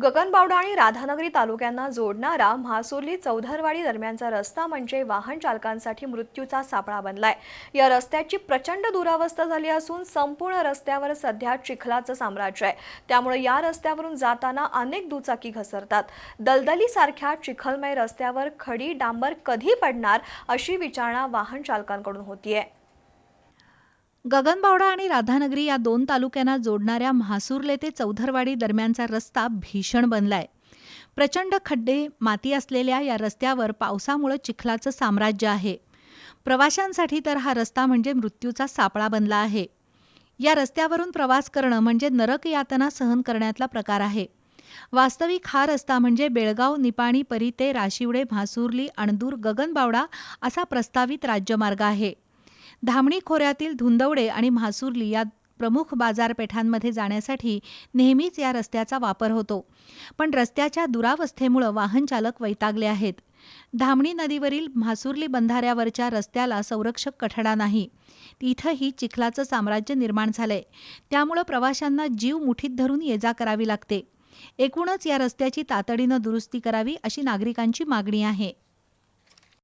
गगनबावडा आणि राधानगरी तालुक्यांना जोडणारा म्हासुर्ली चौधरवाडी दरम्यानचा रस्ता म्हणजे वाहन चालकांसाठी मृत्यूचा सापळा बनलाय. या रस्त्याची प्रचंड दुरावस्था झाली असून संपूर्ण रस्त्यावर सध्या चिखलाचं साम्राज्य आहे. त्यामुळे या रस्त्यावरून जाताना अनेक दुचाकी घसरतात. दलदलीसारख्या चिखलमय रस्त्यावर खडी डांबर कधी पडणार अशी विचारणा वाहन चालकांकडून होतीये. गगनबावडा आणि राधानगरी या दोन तालुक्यांना जोडणाऱ्या म्हासुर्ले ते चौधरवाडी दरम्यानचा रस्ता भीषण बनलाय. प्रचंड खड्डे माती असलेल्या या रस्त्यावर पावसामुळे चिखलाचं साम्राज्य आहे. प्रवाशांसाठी तर हा रस्ता म्हणजे मृत्यूचा सापळा बनला आहे. या रस्त्यावरून प्रवास करणं म्हणजे नरक यातना सहन करण्यातला प्रकार आहे. वास्तविक हा रस्ता म्हणजे बेळगाव निपाणी परिते राशिवडे म्हासुर्ली अणदूर गगनबावडा असा प्रस्तावित राज्यमार्ग आहे. धामणी खोऱ्यातील धुंदवडे आणि म्हासुर्ली या प्रमुख बाजारपेठांमध्ये जाण्यासाठी नेहमीच या रस्त्याचा वापर होतो. पण रस्त्याच्या दुरावस्थेमुळं वाहनचालक वैतागले आहेत. धामणी नदीवरील म्हासुर्ली बंधाऱ्यावरच्या रस्त्याला संरक्षक कठडा नाही. तिथंही चिखलाचं साम्राज्य निर्माण झालंय. त्यामुळं प्रवाशांना जीव मुठीत धरून ये जा करावी लागते. एकूणच या रस्त्याची तातडीनं दुरुस्ती करावी अशी नागरिकांची मागणी आहे.